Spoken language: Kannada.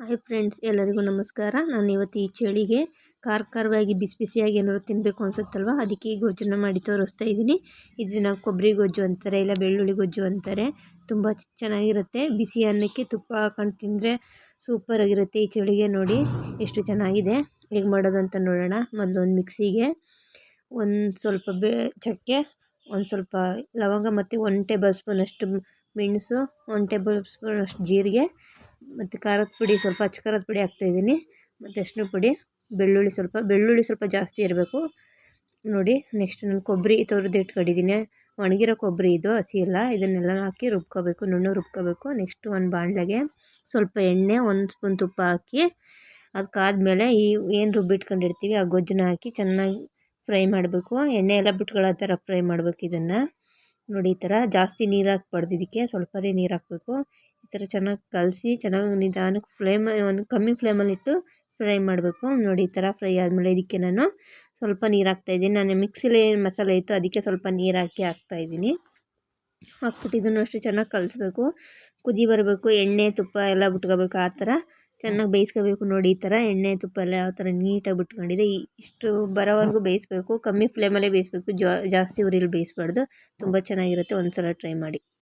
ಹಾಯ್ ಫ್ರೆಂಡ್ಸ್, ಎಲ್ಲರಿಗೂ ನಮಸ್ಕಾರ. ನಾನು ಇವತ್ತು ಈ ಚಳಿಗೆ ಖಾರ ಖಾರವಾಗಿ ಬಿಸಿ ಬಿಸಿಯಾಗಿ ಏನಾದ್ರು ತಿನ್ನಬೇಕು ಅನ್ಸುತ್ತಲ್ವ? ಅದಕ್ಕೆ ಈ ಗೊಜ್ಜನ್ನು ಮಾಡಿ ತೋರಿಸ್ತಾ ಇದ್ದೀನಿ. ಇದನ್ನು ಕೊಬ್ಬರಿ ಗೊಜ್ಜು ಅಂತಾರೆ, ಇಲ್ಲ ಬೆಳ್ಳುಳ್ಳಿ ಗೊಜ್ಜು ಅಂತಾರೆ. ತುಂಬ ಚೆನ್ನಾಗಿರುತ್ತೆ. ಬಿಸಿ ಅನ್ನಕ್ಕೆ ತುಪ್ಪ ಹಾಕೊಂಡು ತಿಂದರೆ ಸೂಪರಾಗಿರುತ್ತೆ ಈ ಚಳಿಗೆ ನೋಡಿ. ಎಷ್ಟು ಚೆನ್ನಾಗಿದೆ. ಹೇಗೆ ಮಾಡೋದು ಅಂತ ನೋಡೋಣ. ಮೊದಲು ಒಂದು ಮಿಕ್ಸಿಗೆ ಒಂದು ಸ್ವಲ್ಪ ಬೇ, ಚಕ್ಕೆ, ಒಂದು ಸ್ವಲ್ಪ ಲವಂಗ ಮತ್ತು ಒನ್ ಟೇಬಲ್ ಸ್ಪೂನಷ್ಟು ಮೆಣಸು ಒನ್ ಟೇಬಲ್ ಸ್ಪೂನಷ್ಟು ಜೀರಿಗೆ ಮತ್ತು ಖಾರದ ಪುಡಿ, ಸ್ವಲ್ಪ ಅಚ್ಚ ಖಾರದ ಪುಡಿ ಹಾಕ್ತಾಯಿದ್ದೀನಿ ಮತ್ತು ಅರಿಶಿನ ಪುಡಿ, ಬೆಳ್ಳುಳ್ಳಿ ಸ್ವಲ್ಪ ಬೆಳ್ಳುಳ್ಳಿ ಸ್ವಲ್ಪ ಜಾಸ್ತಿ ಇರಬೇಕು. ನೋಡಿ ನೆಕ್ಸ್ಟ್ ನಾನು ಕೊಬ್ಬರಿ ತೊರೆದು ಇಟ್ಕೊಂಡಿದ್ದೀನಿ. ಒಣಗಿರೋ ಕೊಬ್ಬರಿ ಇದು, ಹಸಿ ಎಲ್ಲ. ಇದನ್ನೆಲ್ಲ ಹಾಕಿ ರುಬ್ಕೋಬೇಕು, ನುಣ್ಣು ರುಬ್ಕೋಬೇಕು. ನೆಕ್ಸ್ಟ್ ಒಂದು ಬಾಣಲೆಗೆ ಸ್ವಲ್ಪ ಎಣ್ಣೆ, ಒಂದು ಸ್ಪೂನ್ ತುಪ್ಪ ಹಾಕಿ ಅದಕ್ಕಾದ್ಮೇಲೆ ಈ ಏನು ರುಬ್ಬಿಟ್ಕೊಂಡಿರ್ತೀವಿ ಆ ಗೊಜ್ಜನ್ನ ಹಾಕಿ ಚೆನ್ನಾಗಿ ಫ್ರೈ ಮಾಡಬೇಕು. ಎಣ್ಣೆ ಎಲ್ಲ ಬಿಟ್ಕೊಳ್ಳೋ ಥರ ಫ್ರೈ ಮಾಡಬೇಕು ಇದನ್ನು. ನೋಡಿ ಈ ಥರ ಜಾಸ್ತಿ ನೀರು ಹಾಕ್ಬಾರ್ದು ಇದಕ್ಕೆ ಸ್ವಲ್ಪನೇ ನೀರು ಹಾಕಬೇಕು. ಈ ಥರ ಚೆನ್ನಾಗಿ ಕಲಸಿ, ಚೆನ್ನಾಗಿ ನಿಧಾನಕ್ಕೆ ಫ್ಲೇಮ್ ಒಂದು ಕಮ್ಮಿ ಫ್ಲೇಮಲ್ಲಿಟ್ಟು ಫ್ರೈ ಮಾಡಬೇಕು. ನೋಡಿ ಈ ಥರ ಫ್ರೈ ಆದಮೇಲೆ ಇದಕ್ಕೆ ನಾನು ಸ್ವಲ್ಪ ನೀರು ಹಾಕ್ತಾಯಿದ್ದೀನಿ ನಾನು ಮಿಕ್ಸಿಲಿ ಮಸಾಲೆ ಇತ್ತು ಅದಕ್ಕೆ ಸ್ವಲ್ಪ ನೀರು ಹಾಕಿ ಹಾಕ್ತಾಯಿದ್ದೀನಿ ಹಾಕ್ಬಿಟ್ಟು ಇದನ್ನು ಅಷ್ಟೇ ಚೆನ್ನಾಗಿ ಕಲಿಸ್ಬೇಕು. ಕುದಿ ಬರಬೇಕು, ಎಣ್ಣೆ, ತುಪ್ಪ ಎಲ್ಲ ಬಿಟ್ಕೋಬೇಕು ಆ ಥರ ಚೆನ್ನಾಗಿ ಬೇಯಿಸ್ಕೋಬೇಕು ನೋಡಿ, ಈ ಥರ ಎಣ್ಣೆ ತುಪ್ಪ ಎಲ್ಲ ಯಾವ ಥರ ನೀಟಾಗಿ ಬಿಟ್ಕೊಂಡಿದೆ. ಇಷ್ಟು ಬರೋವರೆಗೂ ಬೇಯಿಸ್ಬೇಕು, ಕಮ್ಮಿ ಫ್ಲೇಮಲ್ಲೇ ಬೇಯಿಸ್ಬೇಕು ಜಾಸ್ತಿ ಉರಿಲಿ ಬೇಯಿಸ್ಬಾರ್ದು. ತುಂಬ ಚೆನ್ನಾಗಿರುತ್ತೆ ಒಂದು ಸಲ ಟ್ರೈ ಮಾಡಿ.